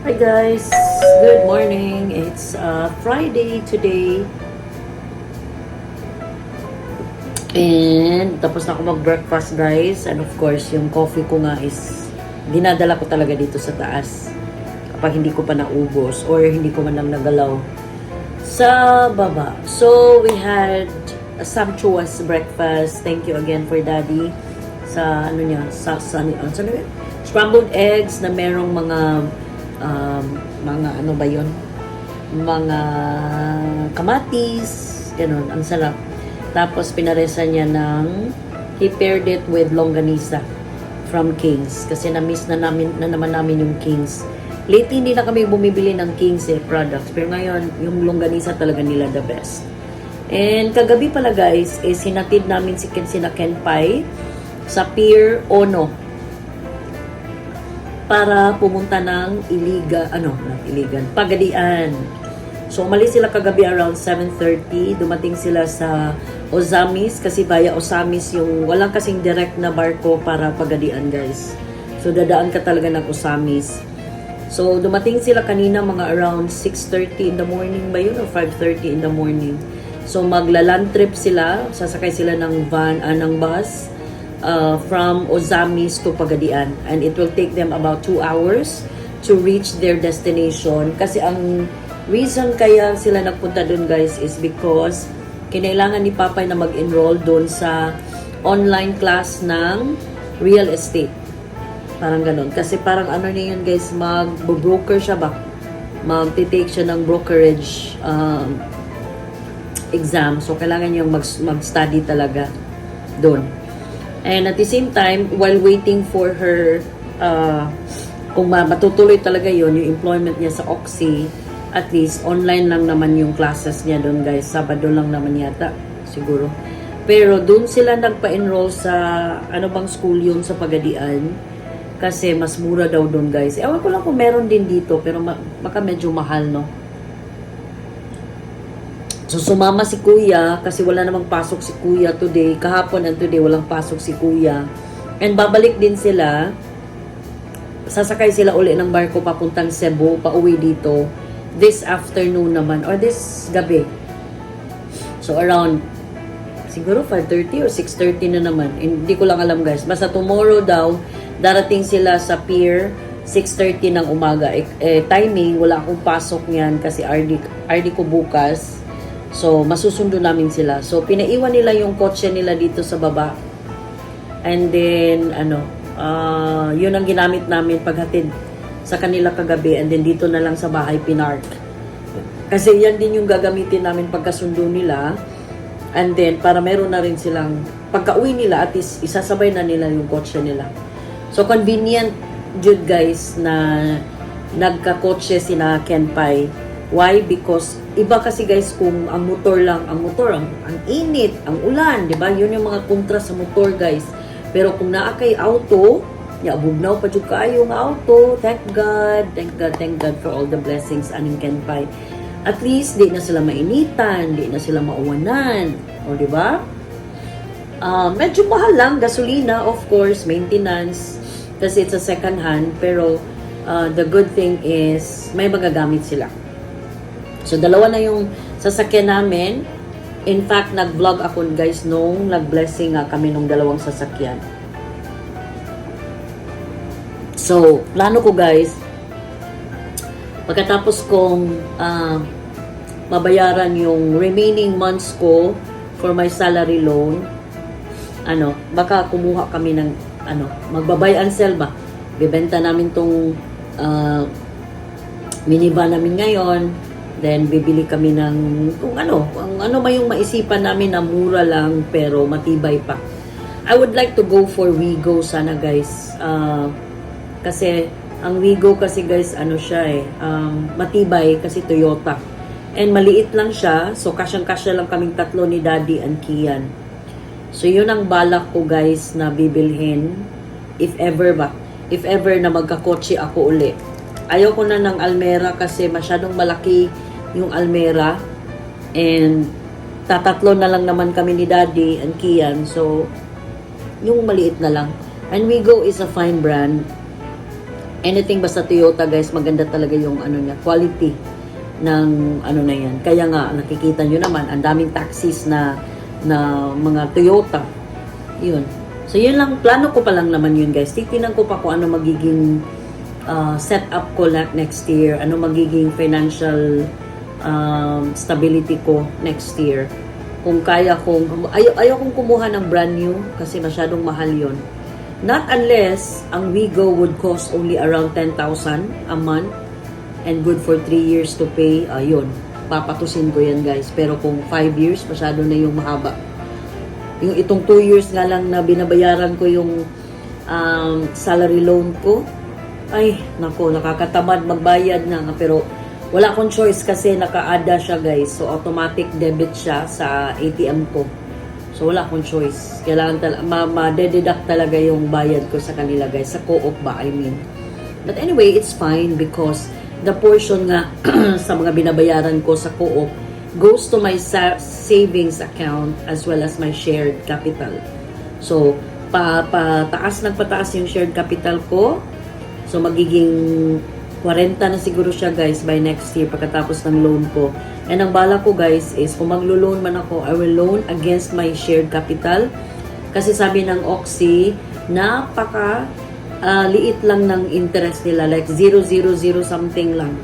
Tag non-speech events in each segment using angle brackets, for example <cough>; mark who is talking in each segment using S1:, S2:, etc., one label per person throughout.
S1: Hi guys, good morning. It's uh, Friday today. And tapos na ako mag-breakfast guys. And of course, yung coffee ko nga is dinadala ko talaga dito sa taas. Kapag hindi ko pa naubos or hindi ko man lang nagalaw sa baba. So, we had a sumptuous breakfast. Thank you again for daddy sa ano niya, sa, sa, ano, ano scrambled eggs na merong mga um, mga ano ba yon mga kamatis ganun, ang sarap. Tapos pinaresa niya ng he paired it with longganisa from Kings. Kasi na-miss na, namin, na naman namin yung Kings. Lately hindi na kami bumibili ng Kings eh, products. Pero ngayon yung longganisa talaga nila the best. And kagabi pala guys is hinatid namin si Ken sina Ken sa Pier Ono para pumunta ng Iliga, ano, not Iligan, Pagadian. So, umalis sila kagabi around 7.30. Dumating sila sa Ozamis kasi via Ozamis yung walang kasing direct na barko para Pagadian, guys. So, dadaan ka talaga ng Ozamis. So, dumating sila kanina mga around 6.30 in the morning ba yun o 5.30 in the morning. So, magla-land trip sila. Sasakay sila ng van, ah, ng bus uh, from Ozamis to Pagadian. And it will take them about 2 hours to reach their destination. Kasi ang reason kaya sila nagpunta doon guys is because kinailangan ni Papay na mag-enroll doon sa online class ng real estate. Parang ganun. Kasi parang ano na yun guys mag-broker siya ba? Mag-take siya ng brokerage um, exam. So kailangan yung mag- mag-study talaga doon And at the same time, while waiting for her, uh, kung ma- matutuloy talaga yon yung employment niya sa Oxy, at least online lang naman yung classes niya doon guys. Sabado lang naman yata, siguro. Pero doon sila nagpa-enroll sa, ano bang school yun sa Pagadian. Kasi mas mura daw doon guys. Ewan ko lang kung meron din dito, pero ma- baka medyo mahal no. So sumama si kuya kasi wala namang pasok si kuya today. Kahapon and today walang pasok si kuya. And babalik din sila. Sasakay sila uli ng barko papuntang Cebu, pauwi dito. This afternoon naman or this gabi. So around siguro 5.30 or 6.30 na naman. Hindi ko lang alam guys. Basta tomorrow daw, darating sila sa pier 6.30 ng umaga. Eh, eh, timing, wala akong pasok niyan kasi RD, RD ko bukas. So, masusundo namin sila. So, pinaiwan nila yung kotse nila dito sa baba. And then, ano, uh, yun ang ginamit namin paghatid sa kanila kagabi. And then, dito na lang sa bahay, pinark. Kasi yan din yung gagamitin namin pagkasundo nila. And then, para meron na rin silang, pagka-uwi nila, at least isasabay na nila yung kotse nila. So, convenient, Jude guys, na nagka-kotse sina Ken Pai. Why? Because iba kasi guys kung ang motor lang, ang motor, ang, ang init, ang ulan, di ba? Yun yung mga kontra sa motor guys. Pero kung naa kay auto, ya bugnaw pa jud kaayo nga auto. Thank God, thank God, thank God for all the blessings aning Ken Pai. At least di na sila mainitan, di na sila mauwanan. O di ba? Uh, medyo mahal lang gasolina, of course, maintenance kasi it's a second hand, pero uh, the good thing is may magagamit sila. So, dalawa na yung sasakyan namin. In fact, nag-vlog ako guys nung nag-blessing nga kami nung dalawang sasakyan. So, plano ko guys, pagkatapos kong uh, mabayaran yung remaining months ko for my salary loan, ano, baka kumuha kami ng, ano, magbabay and sell ba? Bibenta namin tong uh, minivan namin ngayon, Then, bibili kami ng kung ano, kung ano ba yung maisipan namin na mura lang pero matibay pa. I would like to go for Wigo sana guys. Uh, kasi, ang Wigo kasi guys, ano siya eh, um, matibay kasi Toyota. And maliit lang siya, so kasyang-kasya lang kaming tatlo ni Daddy and Kian. So, yun ang balak ko guys na bibilhin if ever ba, if ever na magkakotse ako uli. Ayaw ko na ng Almera kasi masyadong malaki yung Almera. And tatatlo na lang naman kami ni Daddy and Kian. So, yung maliit na lang. And Wigo is a fine brand. anything basta Toyota guys, maganda talaga yung ano niya, quality ng ano na yan. Kaya nga, nakikita nyo naman, ang daming taxis na na mga Toyota. Yun. So, yun lang, plano ko pa lang naman yun guys. Titinan ko pa kung ano magiging uh, setup ko like next year, ano magiging financial um, stability ko next year. Kung kaya kong, ayaw, ayaw kong kumuha ng brand new kasi masyadong mahal yun. Not unless ang Wigo would cost only around 10,000 a month and good for 3 years to pay, ayun, papatusin ko yan guys. Pero kung 5 years, masyado na yung mahaba. Yung itong 2 years nga lang na binabayaran ko yung um, salary loan ko, ay, nako, nakakatamad magbayad na. Pero wala akong choice kasi naka-ada siya guys. So, automatic debit siya sa ATM ko. So, wala akong choice. Kailangan tal- ma- ma-deduct talaga yung bayad ko sa kanila guys. Sa co-op ba, I mean. But anyway, it's fine because the portion nga <clears throat> sa mga binabayaran ko sa co-op goes to my sa- savings account as well as my shared capital. So, pa, pataas nagpataas yung shared capital ko. So, magiging 40 na siguro siya guys by next year pagkatapos ng loan ko. And ang bala ko guys is kung maglo-loan man ako, I will loan against my shared capital. Kasi sabi ng Oxy, napaka ah, liit lang ng interest nila. Like 000 something lang.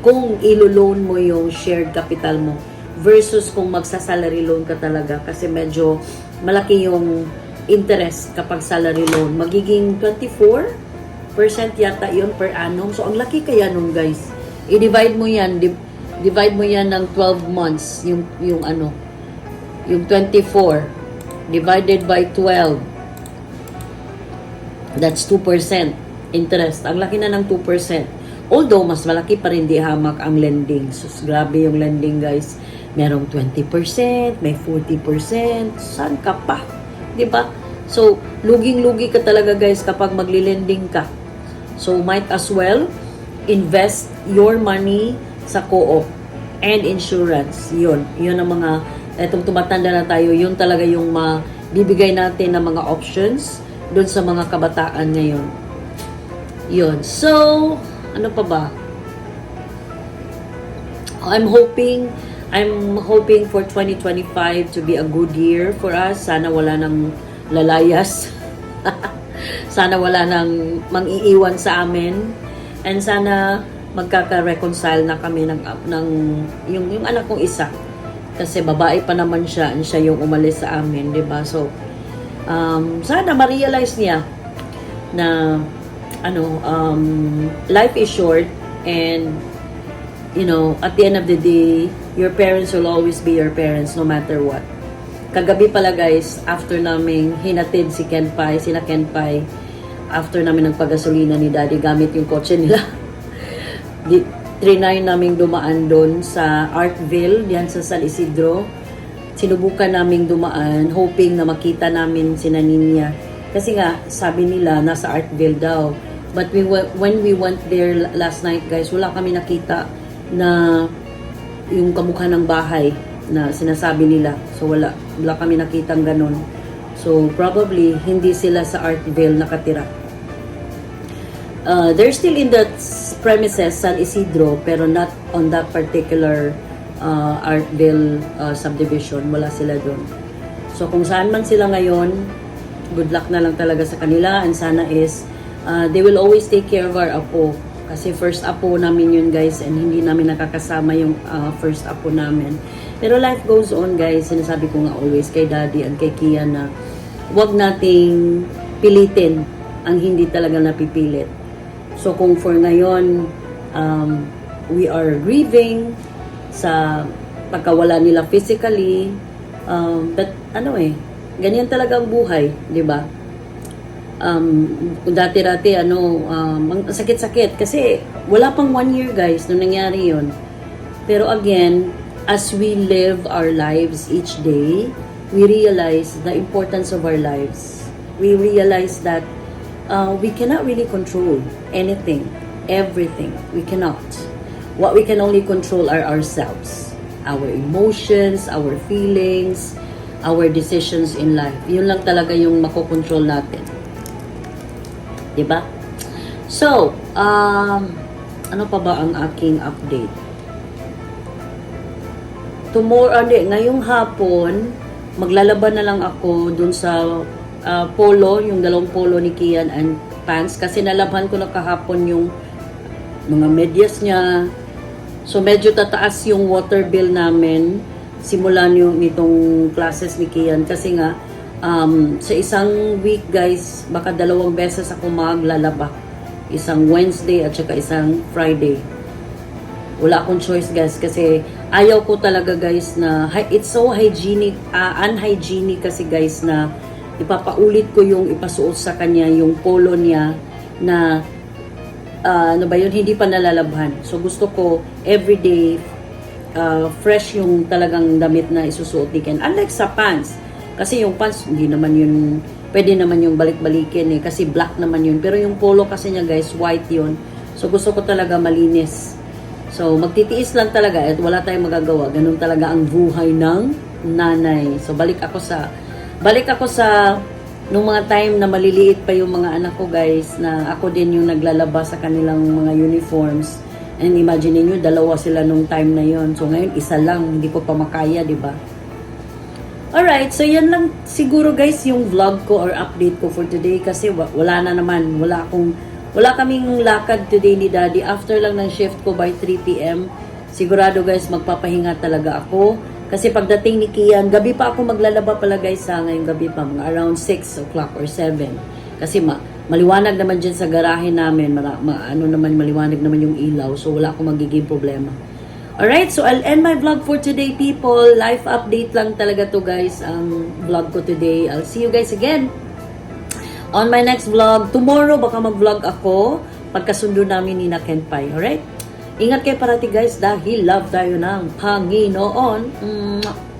S1: Kung ilo-loan mo yung shared capital mo versus kung magsa-salary loan ka talaga kasi medyo malaki yung interest kapag salary loan. Magiging 24 yata yun per annum. So, ang laki kaya nun, guys. I-divide mo yan. Di- divide mo yan ng 12 months. Yung, yung ano, yung 24 divided by 12. That's 2% interest. Ang laki na ng 2%. Although, mas malaki pa rin di hamak ang lending. So, grabe yung lending, guys. Merong 20%, may 40%. Saan ka pa? Ba? So, luging-lugi ka talaga, guys, kapag magli-lending ka. So, might as well invest your money sa co-op and insurance. Yun. Yun ang mga, etong tumatanda na tayo, yun talaga yung mabibigay natin ng mga options doon sa mga kabataan ngayon. Yun. So, ano pa ba? I'm hoping I'm hoping for 2025 to be a good year for us. Sana wala nang lalayas. <laughs> sana wala nang mang-iiwan sa amin. And sana magkaka-reconcile na kami ng, ng yung, yung anak kong isa. Kasi babae pa naman siya and siya yung umalis sa amin, di ba? So, um, sana ma-realize niya na ano, um, life is short and you know, at the end of the day, your parents will always be your parents no matter what. Kagabi pala guys, after naming hinatid si Ken Pai, sina Ken Pai, after namin nagpagasolina ni Daddy gamit yung kotse nila. <laughs> Di, trinay naming dumaan doon sa Artville, diyan sa San Isidro. Sinubukan naming dumaan, hoping na makita namin si Ninya. Kasi nga, sabi nila, nasa Artville daw. But we when we went there last night, guys, wala kami nakita na yung kamukha ng bahay na sinasabi nila. So, wala, wala kami nakitang ganun. So, probably, hindi sila sa Artville nakatira. Uh, they're still in the premises, San Isidro, pero not on that particular uh, Artville uh, subdivision. Wala sila doon. So, kung saan man sila ngayon, good luck na lang talaga sa kanila and sana is uh, they will always take care of our apo. Kasi first apo namin yun guys and hindi namin nakakasama yung uh, first apo namin. Pero life goes on guys. Sinasabi ko nga always kay daddy and kay Kia na wag nating pilitin ang hindi talaga napipilit. So kung for ngayon, um, we are grieving sa pagkawala nila physically, um, but ano eh, ganyan talaga ang buhay, di ba? Um, dati-dati, ano, um, sakit-sakit. Kasi wala pang one year guys nung nangyari yon Pero again, as we live our lives each day, we realize the importance of our lives. We realize that uh, we cannot really control anything, everything. We cannot. What we can only control are ourselves, our emotions, our feelings, our decisions in life. Yun lang talaga yung makokontrol natin. 'Di ba? So, um, ano pa ba ang aking update? Tomorrow, hindi, ngayong hapon, maglalaban na lang ako dun sa ah, polo, yung dalawang polo ni Kian and pants. Kasi nalabhan ko na kahapon yung mga medyas niya. So, medyo tataas yung water bill namin simulan yung nitong classes ni Kian. Kasi nga, um, sa isang week, guys, baka dalawang beses ako maglalaba. Isang Wednesday at saka isang Friday. Wala akong choice guys kasi ayaw ko talaga guys na it's so hygienic ah, unhygienic kasi guys na ipapaulit ko yung ipasuot sa kanya yung polo niya na ah, ano ba yun hindi pa nalalabhan. So gusto ko everyday ah, fresh yung talagang damit na isusuot ni Ken. Unlike sa pants kasi yung pants hindi naman yun pwede naman yung balik-balikin eh kasi black naman yun pero yung polo kasi niya guys white yun so gusto ko talaga malinis So, magtitiis lang talaga at wala tayong magagawa. Ganun talaga ang buhay ng nanay. So, balik ako sa balik ako sa nung mga time na maliliit pa yung mga anak ko guys na ako din yung naglalaba sa kanilang mga uniforms. And imagine niyo dalawa sila nung time na yon. So, ngayon isa lang, hindi ko pa makaya, di ba? Alright, so yan lang siguro guys yung vlog ko or update ko for today kasi wa- wala na naman, wala akong wala kaming lakad today ni Daddy after lang ng shift ko by 3 p.m. Sigurado guys magpapahinga talaga ako kasi pagdating ni Kian, gabi pa ako maglalaba pala guys sa ngayong gabi pa, mga around 6 o'clock or 7. Kasi ma maliwanag naman dyan sa garahe namin, mara, ma- ano naman, maliwanag naman yung ilaw, so wala akong magiging problema. Alright, so I'll end my vlog for today, people. Life update lang talaga to, guys, ang vlog ko today. I'll see you guys again on my next vlog. Tomorrow, baka mag-vlog ako pagkasundo namin ni na Kenpai. Alright? Ingat kayo parati, guys, dahil love tayo ng Panginoon. Mwah!